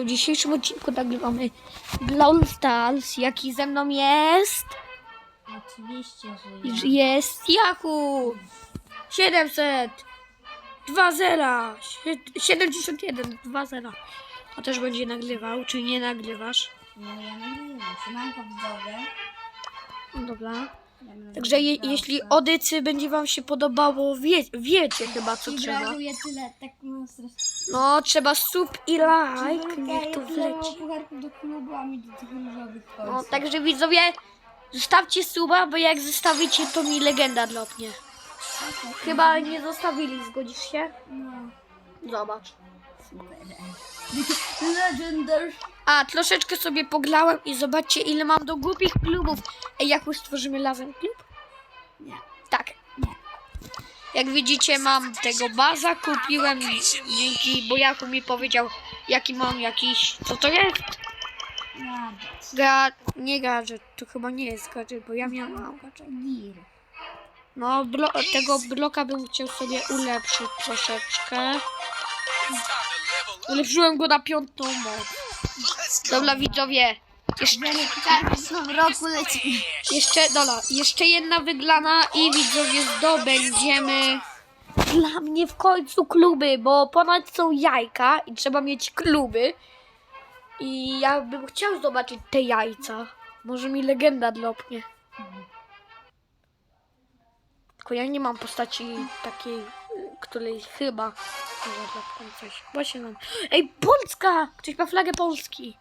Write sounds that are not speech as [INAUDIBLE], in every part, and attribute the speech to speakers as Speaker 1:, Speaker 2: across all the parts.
Speaker 1: w dzisiejszym odcinku nagrywamy Brawl Stars. Jaki ze mną jest?
Speaker 2: Oczywiście, że ja.
Speaker 1: Jest Yahoo! 700! 2-0! Sie- 71, 2-0. To też będzie nagrywał, czy nie nagrywasz?
Speaker 2: No ja nagrywam. Siemanko widzowie.
Speaker 1: No Dobra. Także je, jeśli odycy będzie wam się podobało, wie, wiecie chyba co
Speaker 2: I
Speaker 1: trzeba.
Speaker 2: brakuje tyle, tak no strasznie.
Speaker 1: No, trzeba sub i like, niech to
Speaker 2: Ja
Speaker 1: wleci.
Speaker 2: pucharków do klubu, a mi do tych różowych
Speaker 1: No, także widzowie, zostawcie suba, bo jak zostawicie, to mi legenda dropnie. Chyba nie zostawili, zgodzisz się?
Speaker 2: No.
Speaker 1: Zobacz.
Speaker 2: Super. [LAUGHS] Legendary.
Speaker 1: A, troszeczkę sobie poglałem i zobaczcie, ile mam do głupich klubów. Ej, jak już stworzymy razem klub?
Speaker 2: Nie.
Speaker 1: Tak.
Speaker 2: Nie.
Speaker 1: Jak widzicie, mam tego baza, kupiłem dzięki, bo Jaku mi powiedział, jaki mam jakiś, co to jest?
Speaker 2: Ja.
Speaker 1: Ga, nie gadżet, to chyba nie jest gadżet, bo ja miałam.
Speaker 2: Gir.
Speaker 1: No, blo tego bloka bym chciał sobie ulepszyć troszeczkę. Ulepszyłem go na piątą moc. Dobra, widzowie. Jeszcze,
Speaker 2: W roku leci.
Speaker 1: jeszcze, dobra, jeszcze jedna wyglana i widzowie zdobędziemy dla mnie w końcu kluby, bo ponad są jajka i trzeba mieć kluby. I ja bym chciał zobaczyć te jajca. Może mi legenda dropnie. Tylko ja nie mam postaci takiej, której chyba coś. Się nam... Ej, Polska! Ktoś ma flagę Polski.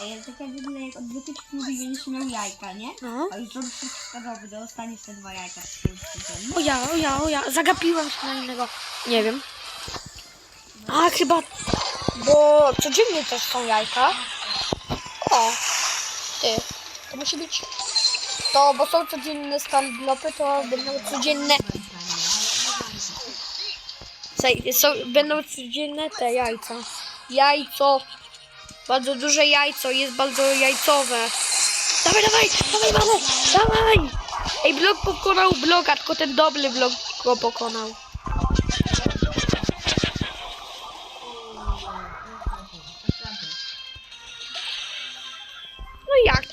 Speaker 2: Ej, tak jak w ogóle jak odwrócić klub i będziesz miał jajka, nie?
Speaker 1: No.
Speaker 2: A już zrobisz wszystko dobrze, dostaniesz te dwa jajka.
Speaker 1: O ja, o ja, o ja. Zagapiłem się na innego. Nie wiem. A, chyba... Bo codziennie też są jajka. O. Ty. To musi być... To, bo są codzienne standlopy, to będą codzienne... Są, będą codzienne te jajca. Jajco. Bardzo duże jajco, jest bardzo jajcowe. Dawaj, dawaj, dawaj, dawaj, dawaj! Ej, blok pokonał bloka, tylko ten dobry blok go pokonał.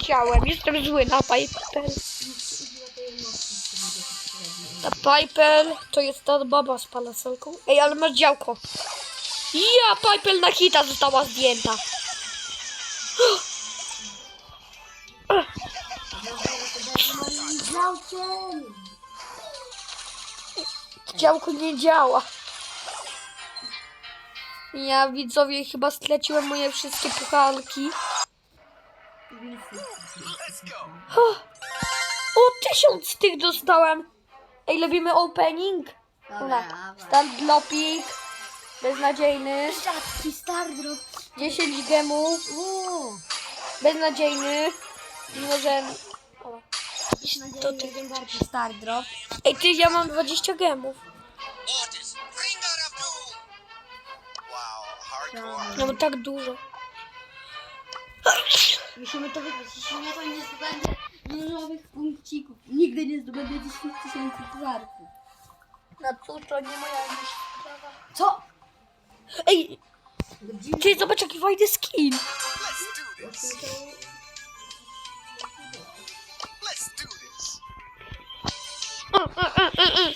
Speaker 1: Chciałem, jestem zły na Piper. Ta Piper to jest ta baba z parasolką. Ej, ale masz działko. Ja, Piper na hita została zdjęta. Działko nie działa. Ja widzowie chyba straciłem moje wszystkie pucharki. O, tysiąc tych dostałem. Ej, robimy opening. Dobra, start lopik. Beznadziejny.
Speaker 2: Rzadki Stardrop.
Speaker 1: 10 gemów.
Speaker 2: Uuu.
Speaker 1: Beznadziejny. Może... O.
Speaker 2: To ty legendarny Stardrop.
Speaker 1: Ej, ty, ja mam 20 gemów. Ja mam tak dużo.
Speaker 2: Musimy to wygrać. Jeśli nie, to nie zdobędę różowych punkcików. Nigdy nie zdobędę 10 tysięcy pucharków.
Speaker 1: Na cóż, to nie moja już sprawa.
Speaker 2: Co?
Speaker 1: Ej, ty zobacz jaki fajny skin.
Speaker 3: Let's do this. Let's do this.
Speaker 1: A, a, a, a, a.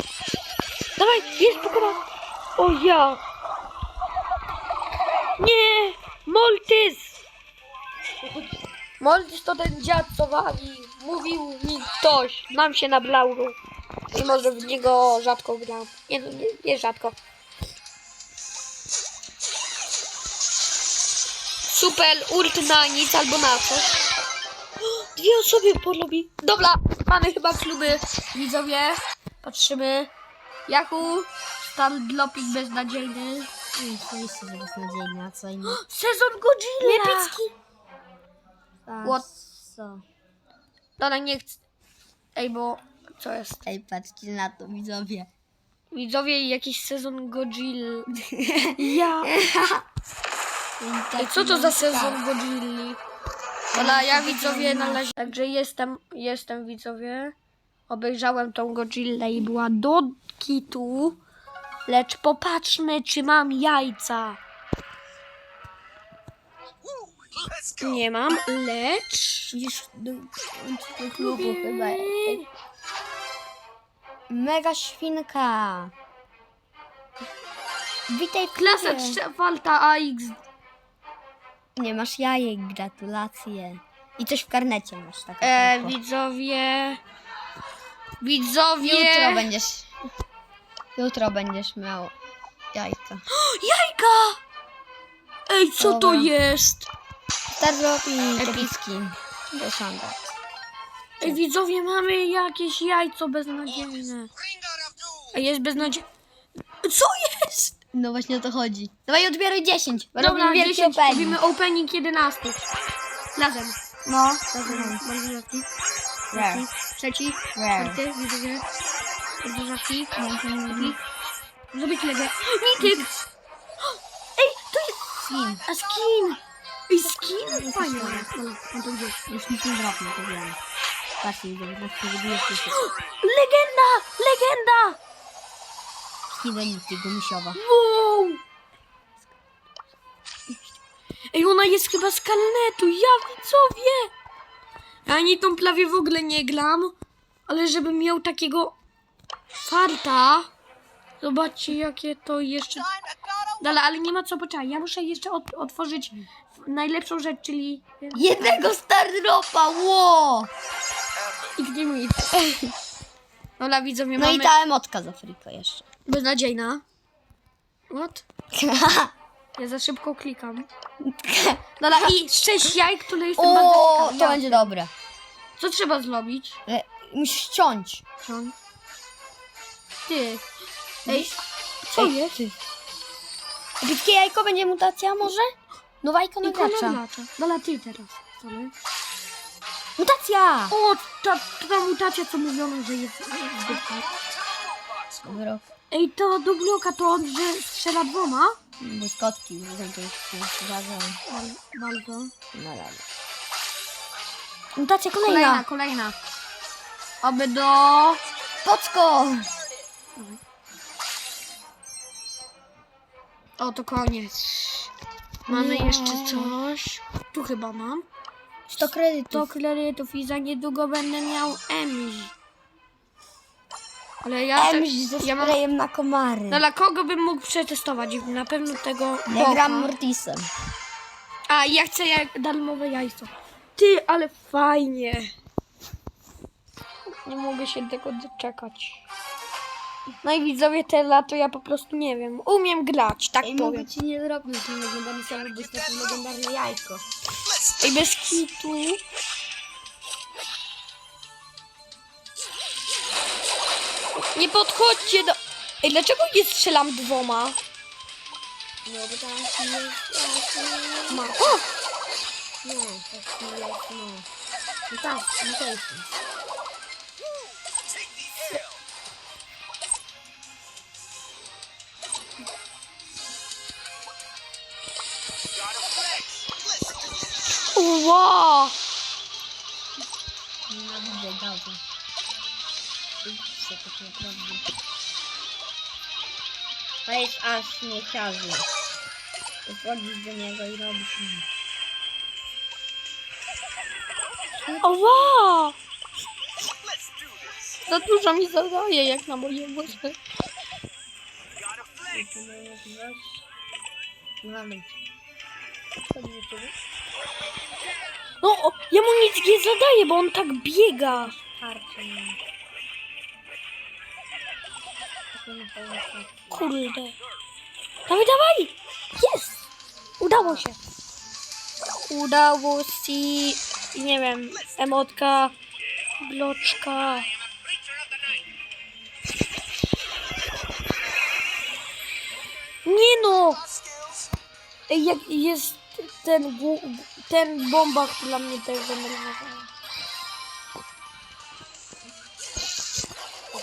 Speaker 1: Dawaj, jest Pokemon. O ja. Nie, Moltys. Moltys to ten dziad, co wali. Mówił mi ktoś. Mam się na Blauru. I może w niego rzadko gram. Nie, no, nie, nie rzadko. Super, ult na nic albo na coś. [GASPS] Dwie osoby polubi. Dobra, mamy chyba kluby. Widzowie, patrzymy. Jaku, stan glopik beznadziejny.
Speaker 2: Oczywiście, że beznadziejnie, a co innego. [GASPS]
Speaker 1: Sezon Godzilla.
Speaker 2: Epicki. A
Speaker 1: What?
Speaker 2: Co?
Speaker 1: Dobra, nie chcę. Ej, bo co jest?
Speaker 2: Ej, patrzcie na to, widzowie.
Speaker 1: Widzowie, jakiś sezon Godzilla. [LAUGHS] Ja. Ej, co to za sezon Godzilli? Dobra, ja widzowie należy. Także jestem, jestem widzowie. Obejrzałem tą Godzillę i była do kitu. Lecz popatrzmy, czy mam jajca. Nie mam, lecz...
Speaker 2: Widzisz, do do klubu chyba. Mega świnka. Witaj w
Speaker 1: Klasa
Speaker 2: klubie.
Speaker 1: 3 Falta AX.
Speaker 2: Nie masz jajek, gratulacje. I coś w karnecie masz, tak.
Speaker 1: E,
Speaker 2: tylko.
Speaker 1: widzowie... Widzowie...
Speaker 2: Jutro będziesz. Jutro będziesz miał jajka. [GASPS]
Speaker 1: Jajka! Ej, co to
Speaker 2: Dobra.
Speaker 1: jest?
Speaker 2: Stardrop i
Speaker 1: Epic.
Speaker 2: epicki. Do standard.
Speaker 1: Ej, widzowie, mamy jakieś jajco beznadziejne. A jest beznadziejne. Co jest?
Speaker 2: No właśnie o to chodzi. Dawaj odbieraj 10. bo
Speaker 1: Dobra,
Speaker 2: robimy wielki
Speaker 1: 10,
Speaker 2: opening.
Speaker 1: robimy opening 11. Razem.
Speaker 2: No.
Speaker 1: Razem. Bardzo rzadki.
Speaker 2: Rare.
Speaker 1: Trzeci. Czwarty, widzowie. Bardzo rzadki. Epic. Zrobić legę. [GASPS] Mityk! [GASPS] Ej, to jest...
Speaker 2: Skin.
Speaker 1: A skin! Ej, skin? Mam to gdzieś.
Speaker 2: Już nic nie to wiem. Patrzcie, się.
Speaker 1: Legenda! Legenda!
Speaker 2: Skin nitki, gumisiowa.
Speaker 1: Wow! Ej, ona jest chyba z kalnetu, ja widzowie! Ja ani tą plawie w ogóle nie glam, ale żebym miał takiego farta. Zobaczcie, jakie to jeszcze... Dobra, ale nie ma co poczekać. Ja muszę jeszcze ot- otworzyć najlepszą rzecz, czyli...
Speaker 2: Jednego Stardropa, ło!
Speaker 1: I gdzie mi... [LAUGHS] Widzowie,
Speaker 2: No
Speaker 1: mamy...
Speaker 2: i ta emotka za frika jeszcze.
Speaker 1: Beznadziejna. What? [LAUGHS] Ja za szybko klikam. [LAUGHS] Dobra, i sześć jaj, które jestem
Speaker 2: o,
Speaker 1: bardzo
Speaker 2: to
Speaker 1: ciekawa.
Speaker 2: będzie dobre.
Speaker 1: Co trzeba zrobić?
Speaker 2: E, Musisz ściąć.
Speaker 1: John? Ty. Ej, co
Speaker 2: Ej,
Speaker 1: jest?
Speaker 2: Epickie jajko będzie mutacja może? Nowa ikona
Speaker 1: Ikona
Speaker 2: gracza.
Speaker 1: gracza. Ty teraz. Sorry.
Speaker 2: Mutacja!
Speaker 1: O, ta, ta mutacja, co mówiono, że jest zbytka.
Speaker 2: Wyrok.
Speaker 1: Ej, to dubloka to on, że strzela dwoma?
Speaker 2: Błyskotki, że to już się zgadzam.
Speaker 1: Bal- Bardzo.
Speaker 2: No dobra. Mutacja kolejna.
Speaker 1: Kolejna, kolejna. Oby do...
Speaker 2: Pocko!
Speaker 1: O, to koniec. Mamy
Speaker 2: Nie.
Speaker 1: jeszcze coś. Tu chyba mam.
Speaker 2: 100 kredytów.
Speaker 1: To kredytów i za niedługo będę miał Emzi. Ale ja, te,
Speaker 2: Emś ze
Speaker 1: ja mam...
Speaker 2: sprayem na komary.
Speaker 1: No dla kogo bym mógł przetestować? Na pewno tego
Speaker 2: Ja
Speaker 1: Boka.
Speaker 2: gram Mortisem.
Speaker 1: A ja chcę jak darmowe jajco. Ty, ale fajnie. Nie mogę się tego doczekać. No i widzowie te lato ja po prostu nie wiem. Umiem grać, tak
Speaker 2: Ej,
Speaker 1: powiem.
Speaker 2: mogę ci nie zrobić, że legendarny samochód, bo jest takie legendarne jajko.
Speaker 1: Ej, bez kitu. Nie podchodźcie do... Ej, dlaczego nie strzelam dwoma?
Speaker 2: No bo tam jest...
Speaker 1: Ma. O!
Speaker 2: Nie, tak jest, no. No tak, mutation.
Speaker 3: take
Speaker 1: Wow!
Speaker 2: Nienawidzę gazu. Widzicie, tak naprawdę. To jest aż śmieciarzy. Wchodzisz do niego i.
Speaker 1: Oła!
Speaker 3: Let's do this.
Speaker 1: Za dużo mi zadaje, jak na moje włosy.
Speaker 3: Gotta flex.
Speaker 2: Moment.
Speaker 1: No, o, ja mu nic nie zadaję, bo on tak biega. Kurde. Dawaj, dawaj! Jest! Udało się. Udało się. Nie wiem, emotka, bloczka. Nie no! Ej, jak jest ten, ten bomba, która mnie też denerwowała.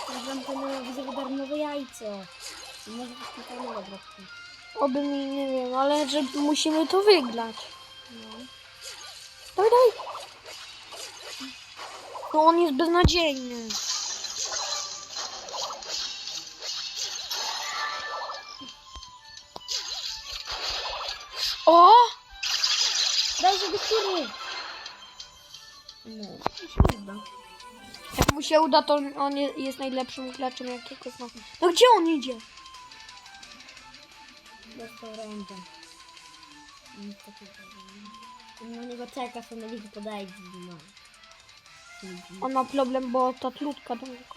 Speaker 2: Sprawdzam to widzę darmowe jajco. Może być taka nowa dropka.
Speaker 1: Oby mi, nie wiem, ale że musimy to wygrać. No. Dawaj, dawaj. No on jest beznadziejny. O!
Speaker 2: Weź do góry. No, mi się uda.
Speaker 1: Jak mu się uda, to on je- jest najlepszym graczem jakiego znam. No gdzie on idzie?
Speaker 2: Dostał rękę. Nic takiego. Na niego czeka, co na niego podejdzie. No.
Speaker 1: On ma problem, bo ta tlutka do niego.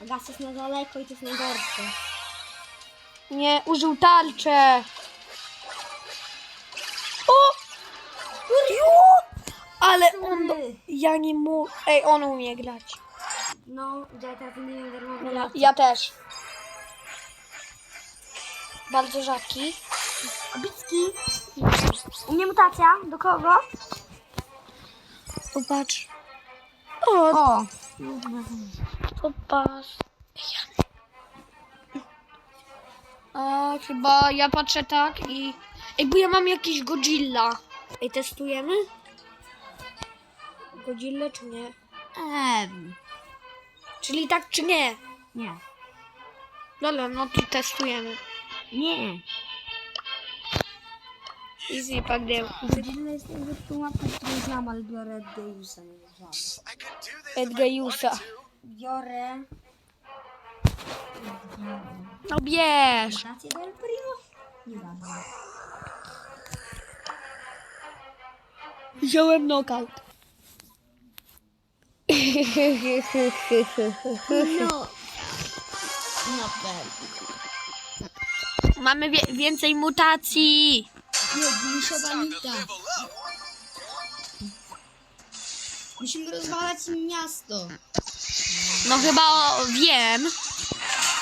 Speaker 2: Gaz jest na daleko i to jest najgorsze.
Speaker 1: Nie, użył tarczę. Ale on... Do... Ja nie mu... Ej, on umie grać.
Speaker 2: No, gdzie teraz nie wiem, darmowy
Speaker 1: Ja, ja też. Bardzo rzadki.
Speaker 2: Obicki. U mnie mutacja. Do kogo?
Speaker 1: Popatrz. O,
Speaker 2: O.
Speaker 1: popatrz. A, chyba ja patrzę tak i... Ej, bo ja mam jakiś Godzilla. Ej, testujemy? Godzilla czy nie?
Speaker 2: Em.
Speaker 1: Czyli tak czy nie?
Speaker 2: Nie.
Speaker 1: Dobra, no to testujemy.
Speaker 2: Nie.
Speaker 1: Easy padł.
Speaker 2: Godzilla jest najlepszą mapą, którą znam, ale biorę Deusa, nie
Speaker 1: Edgeiusa.
Speaker 2: Biorę...
Speaker 1: No bierz.
Speaker 2: Mutację del Primo? Nie dam.
Speaker 1: Wziąłem knockout.
Speaker 2: No. No pewnie.
Speaker 1: Mamy wie więcej mutacji.
Speaker 2: Nie, Gliszowa Nita.
Speaker 3: level up.
Speaker 2: Musimy rozwalać miasto.
Speaker 1: No chyba o, wiem.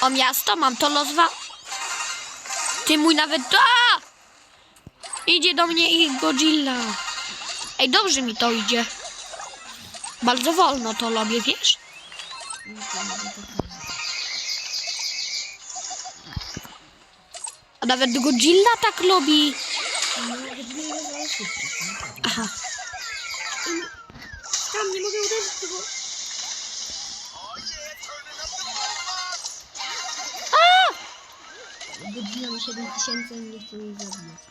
Speaker 1: O miasto mam to loswa. Ty mój nawet. A! Idzie do mnie ich Godzilla. Ej, dobrze mi to idzie. Bardzo wolno to robię, wiesz? A nawet Godzilla tak robi. Aha.
Speaker 2: Tam nie mogę uderzyć tego. Godzina ma 7 tysięcy i nie chcę jej zabić.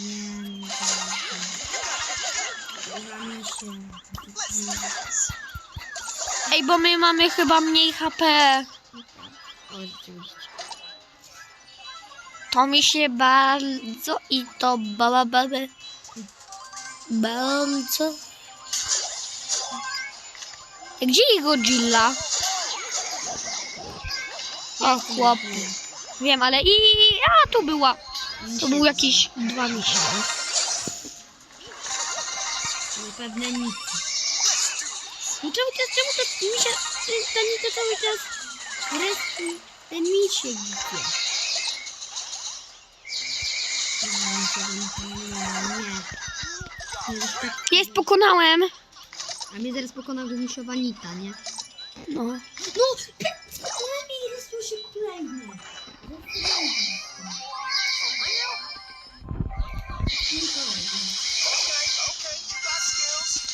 Speaker 2: Nie, nie
Speaker 1: Ej, bo my mamy chyba mniej HP. To mi się bardzo i to baba baba. Bardzo. Gdzie ich Godzilla? O, chłop. Wiem, ale i... A, tu była. To był jakiś dwa miesiące.
Speaker 2: Pewne nic. No czemu to, czemu to mi się, ta nica cały czas respi, ten mi się ginie. Nie.
Speaker 1: Jest, pokonałem.
Speaker 2: A mnie zaraz pokonał gniszowa nita, nie?
Speaker 1: No.
Speaker 2: No, spokojnie, rysują się kolejne.
Speaker 3: Okay,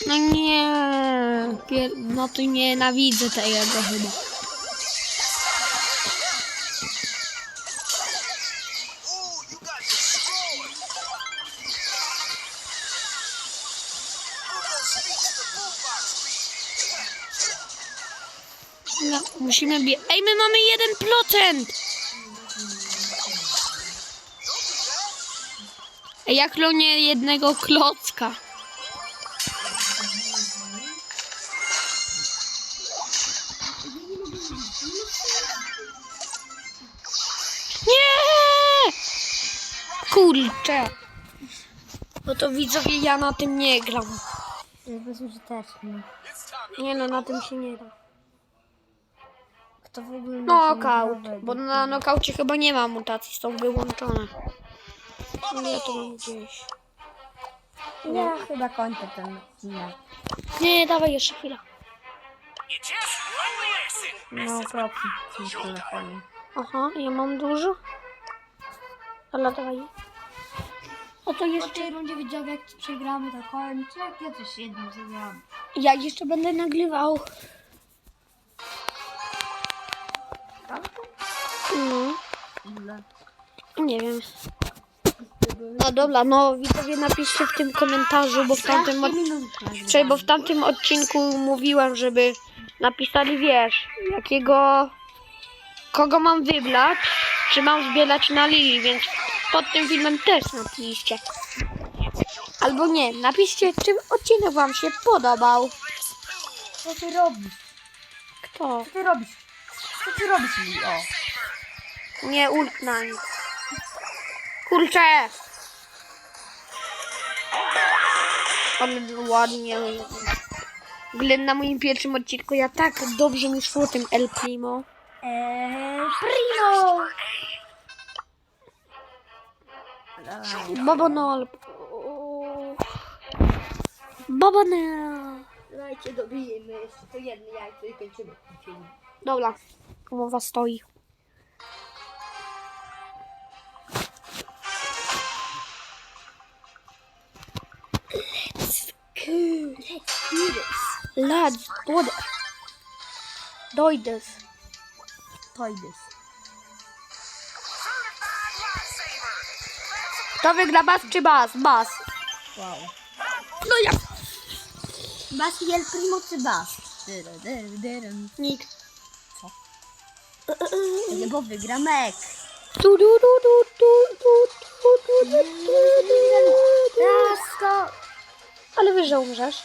Speaker 1: No nie. Pier... No to nienawidzę tego chyba. No, musimy bie... Ej, my mamy 1%! Ej, jak klonie jednego klocka. Kurczę. No to widzowie, ja na tym nie gram.
Speaker 2: bezużyteczny.
Speaker 1: Nie no, na tym się nie da.
Speaker 2: Kto w ogóle ma
Speaker 1: Knockout, bo na nokaucie chyba nie ma mutacji, są wyłączone. No ja to mam gdzieś.
Speaker 2: Ja chyba kończę ten odcinek.
Speaker 1: Nie, dawaj jeszcze
Speaker 3: exit.
Speaker 2: No, kropki w tym telefonie.
Speaker 1: Aha, ja mam dużo. Ale dawaj. O to
Speaker 2: Po
Speaker 1: jeszcze.
Speaker 2: tej rundzie widzowie, jak przegramy, to kończę. Ja coś jednym zagram.
Speaker 1: Ja jeszcze będę nagrywał. No,
Speaker 2: Ile?
Speaker 1: nie wiem. No dobra, no widzowie napiszcie w tym komentarzu, bo w tamtym, od... Bo w tamtym odcinku mówiłam, żeby napisali, wiesz, jakiego, kogo mam wybrać, czy mam zbierać na Lili, więc pod tym filmem też napiszcie. Albo nie, napiszcie, czy odcinek wam się podobał.
Speaker 2: Co ty robisz?
Speaker 1: Kto?
Speaker 2: Co ty robisz? Co ty robisz, Lili? O.
Speaker 1: Nie ult na nic. Kurczę! Ale ładnie. W na moim pierwszym odcinku ja tak dobrze mi szło tym El Primo.
Speaker 2: Eee, primo!
Speaker 1: Бабанал. Бабанал.
Speaker 2: Dajcie, dobijmy jeszcze to jedno jajce i kończymy ten film.
Speaker 1: Dobra, umowa stoi. Let's go,
Speaker 2: let's do this.
Speaker 1: Let's do
Speaker 2: this.
Speaker 3: Dojdes. Dojdes.
Speaker 1: Kto wygra bas czy bas? Bas.
Speaker 2: Wow.
Speaker 1: No ja.
Speaker 2: Bas i El Primo czy Bas?
Speaker 1: Nikt.
Speaker 2: Co? Nie, bo wygra Mek.
Speaker 1: Tu,
Speaker 2: to...
Speaker 1: Ale wiesz, że umrzesz.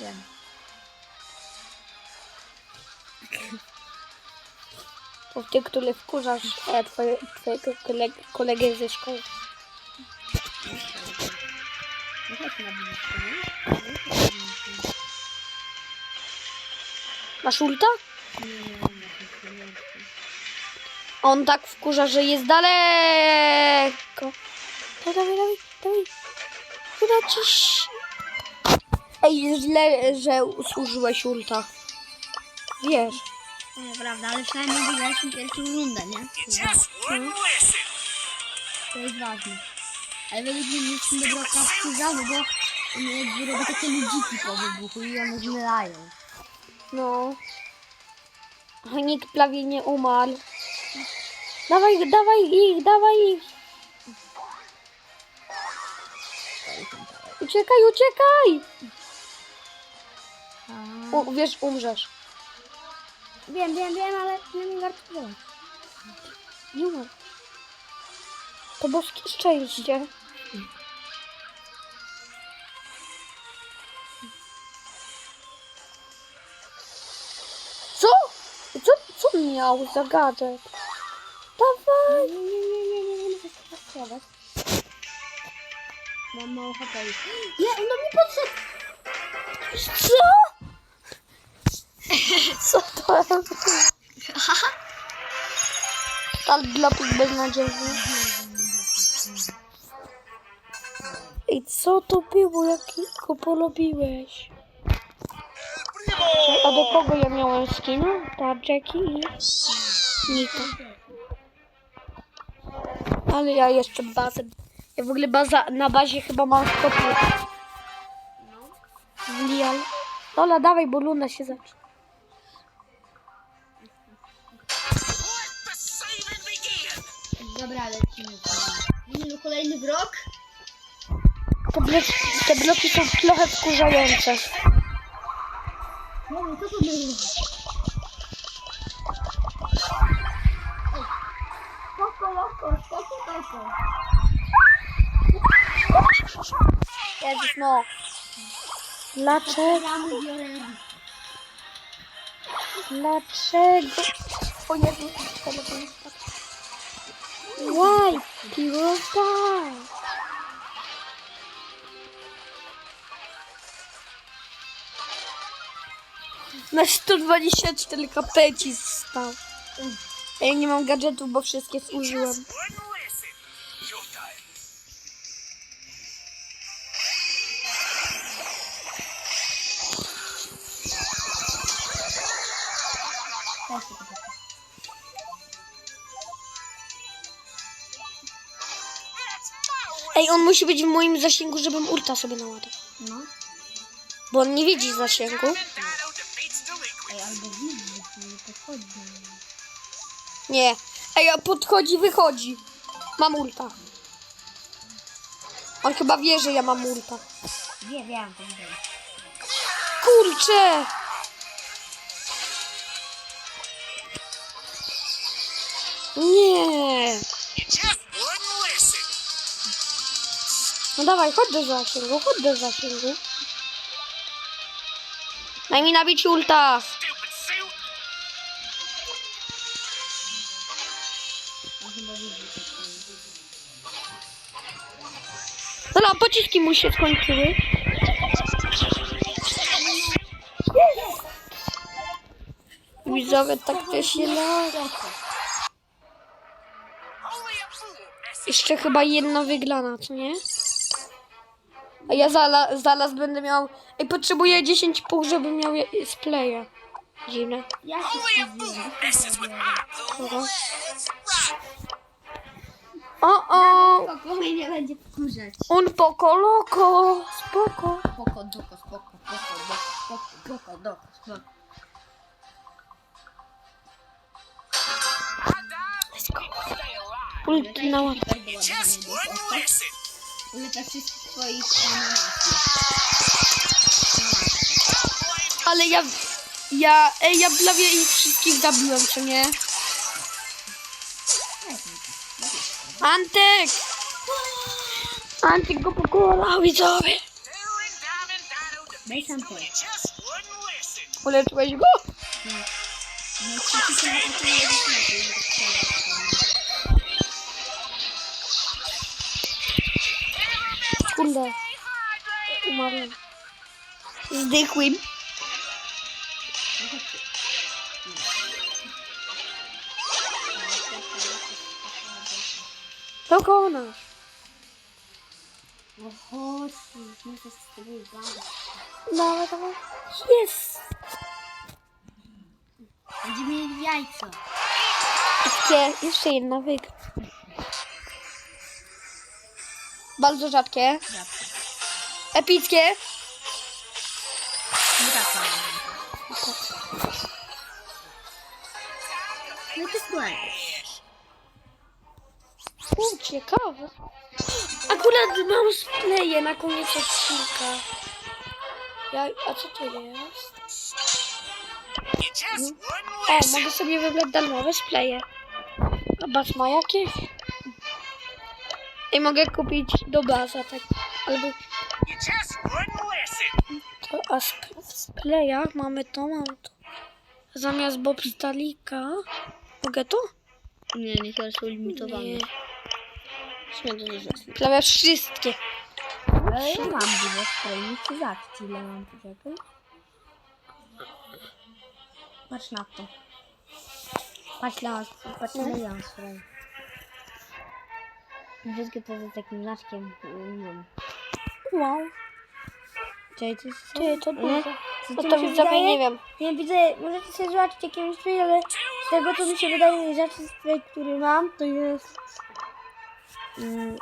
Speaker 2: Wiem.
Speaker 1: To ty, który wkurzasz e, twoje, twojego koleg kolegę ze szkoły.
Speaker 2: Na?
Speaker 1: Masz ulta? On tak wkurza, że jest daleko. Dawaj, dawaj, dawaj. Uda ci. Ej, źle, że służyłeś ulta. Wiesz.
Speaker 2: Nie, prawda, ale przynajmniej wygraliśmy pierwszą rundę, nie? To jest ważne.
Speaker 3: Just wouldn't listen.
Speaker 2: To jest ważne. Ale według mnie mieliśmy dobro wkurzały, bo jakby robi takie ludziki po wybuchu i one zmylają.
Speaker 1: No. A Nikt prawie nie umarł. Dawaj, dawaj ich, dawaj ich. Uciekaj, uciekaj! U, wiesz, umrzesz.
Speaker 2: Wiem, wiem, wiem, ale nie mi warto.
Speaker 1: Nie umarł. To boskie szczęście. Co? Co, co miał za gadżet? Dawaj!
Speaker 2: Nie, nie, nie, nie, nie, nie muszę się pasować. Mam mało HP. [GASPS] Nie, on do mnie podszedł!
Speaker 1: Co? [LAUGHS] Co to [LAUGHS] jest? Ale glopik beznadziejny. I co to było? Jakiego polubiłeś? A do kogo ja miałem skina? Ta Jackie i Nita. Ale ja jeszcze bazę. Ja w ogóle baza, na bazie chyba mam kopię. Lial. Lola, dawaj, bo Luna się zacznie.
Speaker 2: Dobra, lecimy. Widzimy kolejny blok.
Speaker 1: Te bloki, te bloki są trochę wkurzające.
Speaker 2: Dobra, co to było? Spoko, loko, spoko, spoko.
Speaker 1: Jezus, no. Dlaczego? Dlaczego? O Jezu, telefon spadł. Why? Piłka. Na 124 kp ci stał. Ja nie mam gadżetów, bo wszystkie zużyłem. On musi być w moim zasięgu, żebym ulta sobie naładował.
Speaker 2: No.
Speaker 1: Bo on nie widzi zasięgu.
Speaker 2: Ej, albo widzisz, nie podchodzi.
Speaker 1: Nie. Ej, a podchodzi, wychodzi. Mam ulta. On chyba wie, że ja mam ulta.
Speaker 2: Nie wiem.
Speaker 1: Kurczę! Nie! No dawaj, chodź do zasięgu, chodź do zasięgu. Daj mi nabić ulta. Dobra, pociski mu się skończyły. Widzowie, tak to się lata.
Speaker 3: Only a fool messes
Speaker 1: Jeszcze chyba jedna wyglana, co nie? A ja zala, zaraz będę miał... Ej, potrzebuję 10 pół, żeby miał je- z playa. Dziwne.
Speaker 2: Ja się
Speaker 1: Dobra. O, o!
Speaker 2: Spoko, mnie nie będzie wkurzać.
Speaker 1: Un poco loco. Spoko.
Speaker 2: Spoko, doko, spoko, spoko, doko, spoko, spoko, doko, spoko.
Speaker 3: Stay alive.
Speaker 1: Ulti na łap.
Speaker 2: Uleta wszystkich twoich animacji.
Speaker 1: Ale ja... Ja... Ej, ja prawie ich wszystkich zabiłem, czy nie? Antek! Antek go pokonał, widzowie.
Speaker 2: Daj sam to.
Speaker 1: Uleczyłeś go?
Speaker 2: No, to, nie.
Speaker 1: Pokonasz.
Speaker 2: No chodź, już muszę z tego gadać.
Speaker 1: Dawaj, dawaj. Jest.
Speaker 2: Będziemy mieli jajco.
Speaker 1: Jeszcze, jeszcze jedna wygra. Bardzo rzadkie.
Speaker 2: Rzadko.
Speaker 1: Epickie.
Speaker 2: Nie tak mam. No to składaj.
Speaker 1: U, ciekawe. Akurat mam spleje na koniec odcinka. Ja, a co to jest?
Speaker 3: Wouldn't
Speaker 1: O, mogę sobie wybrać darmowe spleje. A bas ma jakieś? I mogę kupić do baza, tak. Albo to, a w splejach mamy to, mam to. Zamiast Bob Stalika. Mogę to?
Speaker 2: Nie, nie, to są limitowane.
Speaker 1: Nie. Prawie wszystkie.
Speaker 2: Ale ja mam dużo strojnicy z akcji, ile mam poczekaj. Patrz na to. Patrz na, patrz na ile mam stroj. Wszystkie to z takim znaczkiem. No.
Speaker 1: Wow.
Speaker 2: Czyli to jest...
Speaker 1: Ty, to dużo.
Speaker 2: Co
Speaker 1: No
Speaker 2: to mi wydaje?
Speaker 1: nie wiem.
Speaker 2: Nie widzę, możecie sobie zobaczyć jakiegoś strój, ale z tego co mi się wydaje, najrzadszy strój, który mam, to jest... Mm,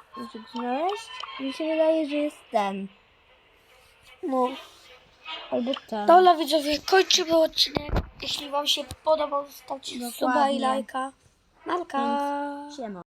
Speaker 2: znaleźć. Mi się wydaje, że jest ten.
Speaker 1: No.
Speaker 2: Albo ten.
Speaker 1: Dobra widzowie, kończymy odcinek. Jeśli wam się podobał, zostawcie suba i lajka. Narka.
Speaker 2: Siema.